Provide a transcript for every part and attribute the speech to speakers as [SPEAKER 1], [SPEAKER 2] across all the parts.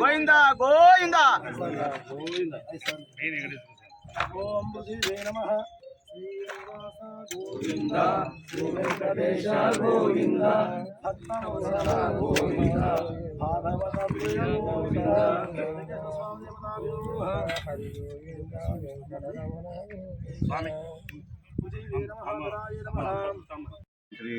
[SPEAKER 1] గోవిందా గోవిందా.
[SPEAKER 2] ఓం బుధివే నమః
[SPEAKER 3] గోవింద వెంకటేశ గోవింద
[SPEAKER 2] భక్తవత్సల గోవింద భాగవత ప్రియ గోవింద
[SPEAKER 3] మంత్రి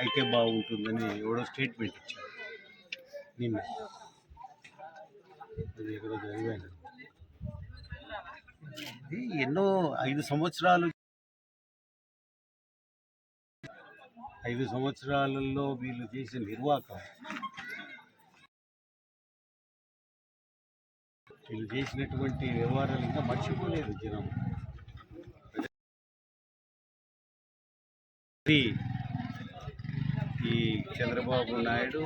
[SPEAKER 3] అయితే బాగుంటుందని ఎవడో స్టేట్మెంట్ ఇచ్చారు నిన్న. ఎన్నో ఐదు సంవత్సరాలు ఐదు సంవత్సరాలలో వీళ్ళు చేసిన నిర్వాహకం వీళ్ళు చేసినటువంటి వ్యవహారాలు ఇంకా మర్చిపోలేదు జనం. ఈ చంద్రబాబు నాయుడు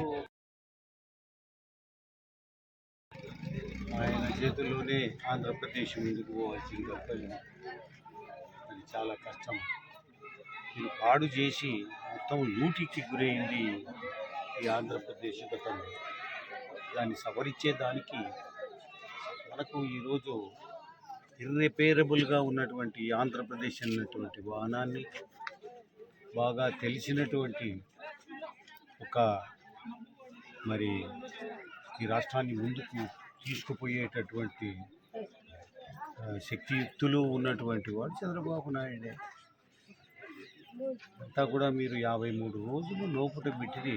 [SPEAKER 3] ఆయన చేతుల్లోనే ఆంధ్రప్రదేశ్ ముందుకు పోవాల్సింది తప్ప అది చాలా కష్టం. నేను పాడు చేసి మొత్తం లూటికి గురైంది ఈ ఆంధ్రప్రదేశ్ గతంలో దాన్ని సవరించేదానికి మనకు ఈరోజు ఇర్రిపేరబుల్గా ఉన్నటువంటి ఆంధ్రప్రదేశ్ అన్నటువంటి వాహనాన్ని బాగా తెలిసినటువంటి ఒక మరి ఈ రాష్ట్రాన్ని ముందుకు తీసుకుపోయేటటువంటి శక్తియుక్తులు ఉన్నటువంటి వాడు చంద్రబాబు నాయుడే. అంతా కూడా మీరు యాభై మూడు రోజులు లోపల పెట్టింది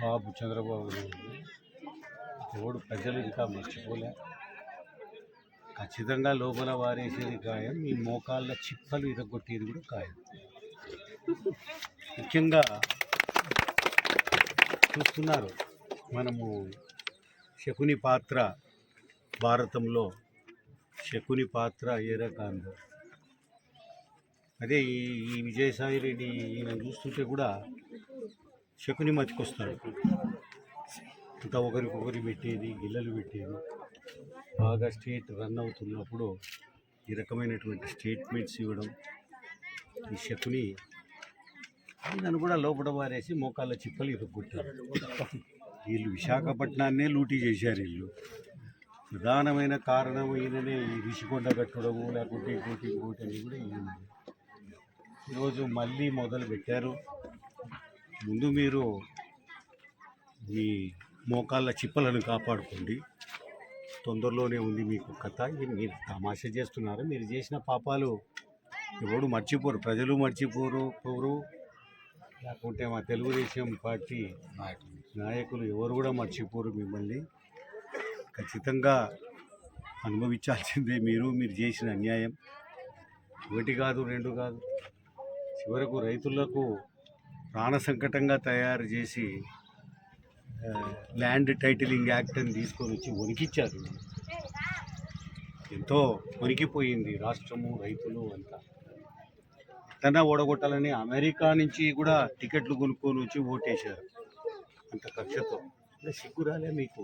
[SPEAKER 3] బాబు చంద్రబాబు నాయుడు ఎవడు ప్రజలు ఇంకా మర్చిపోలే. ఖచ్చితంగా లోపల వారేసేది గాయం మీ మోకాళ్ళ చిప్పలు ఇరగొట్టేది కూడా గాయం ముఖ్యంగా చూస్తున్నారు. మనము శకుని పాత్ర భారతంలో శకుని పాత్ర ఏ రకంగా? అదే ఈ ఈ విజయసాయి రెడ్డి ఈయన చూస్తుంటే కూడా శకుని మతికొస్తాడు. ఇంకా ఒకరికొకరి పెట్టేది గిల్లలు పెట్టేది. బాగా స్టేట్ రన్ అవుతున్నప్పుడు ఈ రకమైనటువంటి స్టేట్మెంట్స్ ఇవ్వడం ఈ శకుని నన్ను కూడా లోపల పారేసి మోకాళ్ళ చిప్పలు ఇరుక్కుంటారు. వీళ్ళు విశాఖపట్నాన్నే లూటీ చేశారు వీళ్ళు. ప్రధానమైన కారణం ఈయననే ఈ రిషికొండ కట్టడము లేకుంటే ఇంకోటి ఇంకోటి అని కూడా ఈయన ఈరోజు మళ్ళీ మొదలు పెట్టారు. ముందు మీరు మీ మోకాళ్ళ చిప్పలను కాపాడుకోండి. తొందరలోనే ఉంది మీకు కథ. ఇది మీరు తమాషా చేస్తున్నారు. మీరు చేసిన పాపాలు ఎవడు మర్చిపోరు. ప్రజలు మర్చిపోరు పోరు. లేకుంటే మా తెలుగుదేశం పార్టీ నాయకులు ఎవరు కూడా మర్చిపోరు మిమ్మల్ని. ఖచ్చితంగా అనుభవించాల్సిందే మీరు మీరు చేసిన అన్యాయం. ఒకటి కాదు రెండు కాదు. చివరకు రైతులకు ప్రాణ సంకటంగా తయారు చేసి ల్యాండ్ టైటిలింగ్ యాక్ట్ అని తీసుకొని వచ్చి వణికిచ్చారు. ఎంతో వణికిపోయింది రాష్ట్రము రైతులు అంతా. తన ఓడగొట్టాలని అమెరికా నుంచి కూడా టికెట్లు కొనుక్కొని వచ్చి ఓటేశారు. అంత కక్షతో. అంటే సిగ్గురాలే మీకు.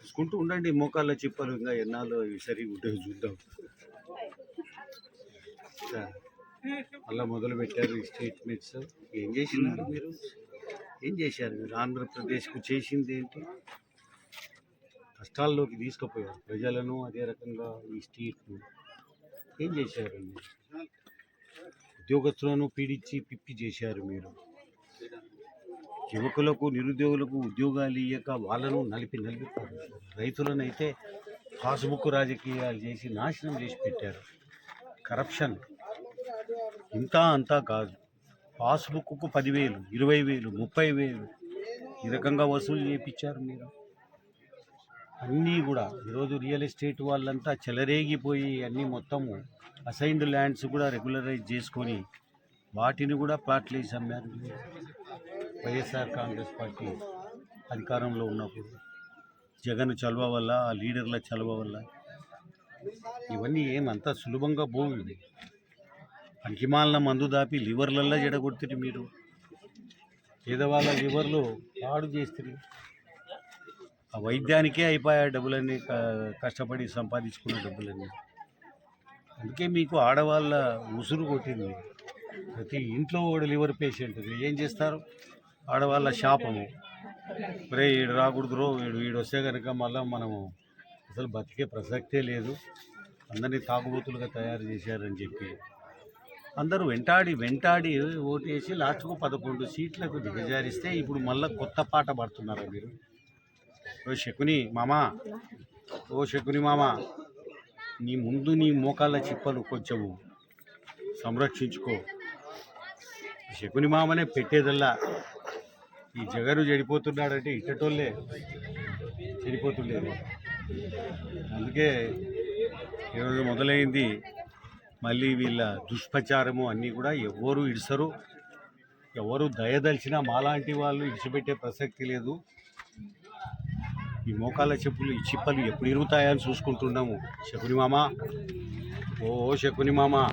[SPEAKER 3] చూసుకుంటూ ఉండండి మోకాళ్ళ చిప్పలు ఇంకా ఎన్నాళ్ళు ఇవి సరిగా ఉంటాయో చూద్దాం మళ్ళా మొదలు పెట్టారు ఈ స్టేట్మెంట్స్. ఏం చేసినారు మీరు? ఏం చేశారు మీరు? ఆంధ్రప్రదేశ్కు చేసింది ఏంటి? కష్టాల్లోకి తీసుకుపోయారు. ప్రజలను అదే రకంగా ఈ స్టేట్ను ఏం చేశారు ఉద్యోగస్తులను పీడించి పిప్పి చేశారు మీరు. యువకులకు నిరుద్యోగులకు ఉద్యోగాలు ఇయ్యక వాళ్ళను నలిపి నలిపి రైతులనైతే పాసుబుక్ పాస్బుక్ రాజకీయాలు చేసి నాశనం చేసి పెట్టారు. కరప్షన్. ఇంత అంతా కాదు. పాస్బుక్కు పదివేలు ఇరవై వేలు ముప్పై వేలు ఈ రకంగా వసూలు చేయించారు మీరు. అన్నీ కూడా ఈరోజు రియల్ ఎస్టేట్ వాళ్ళంతా చెలరేగిపోయి అన్నీ మొత్తము అసైన్డ్ ల్యాండ్స్ కూడా రెగ్యులరైజ్ చేసుకొని వాటిని కూడా ప్లాట్లేసి అమ్మారు. వైఎస్ఆర్ కాంగ్రెస్ పార్టీ అధికారంలో ఉన్నప్పుడు జగన్ చలవ వల్ల ఆ లీడర్ల చలవ వల్ల ఇవన్నీ ఏమంత సులభంగా పోవు. అంకిమాలన మందు దాపి లివర్లల్లో జడగొడుతుంది మీరు. పేదవాళ్ళ లివర్లు పాడు చేస్తుంది ఆ వైద్యానికే అయిపోయాయి డబ్బులన్నీ క- కష్టపడి సంపాదించుకున్న డబ్బులన్నీ. అందుకే మీకు ఆడవాళ్ళ ఉసురు కొట్టింది. ప్రతి ఇంట్లో ఒక లివర్ పేషెంట్. ఏం చేస్తారు? ఆడవాళ్ళ శాపము. రే ఈడు రాకూడదు రో వీడు వీడు వస్తే కనుక మళ్ళీ మనము అసలు బతికే ప్రసక్తే లేదు. అందరినీ తాగుబోతులుగా తయారు చేశారని చెప్పి. అందరూ వెంటాడి వెంటాడి ఓటేసి లాస్ట్కు పదకొండు సీట్లకు దిగజారిస్తే ఇప్పుడు మళ్ళీ కొత్త పాట పడుతున్నారు మీరు? ఓ శకుని మామా. ఓ శకుని మామ నీ ముందు నీ మోకాళ్ళ చిప్పలు కొంచెము సంరక్షించుకో. శకుని మామనే పెట్టేదల్లా. ఈ జగను చెడిపోతున్నాడంటే ఇట్టటోళ్ళే చెడిపోతుండేది అందుకే ఈరోజు మొదలైంది మళ్ళీ వీళ్ళ దుష్ప్రచారము అన్నీ కూడా ఎవరు ఇడిసరు. ఎవరు దయదలిచినా మాలాంటి వాళ్ళు ఇడిచిపెట్టే ప్రసక్తి లేదు. ఈ మోకాళ్ళ చెప్పులు ఈ చిప్పలు ఎప్పుడు ఇరుగుతాయని చూసుకుంటున్నాము. శకుని మామ. ఓ శకుని మామ.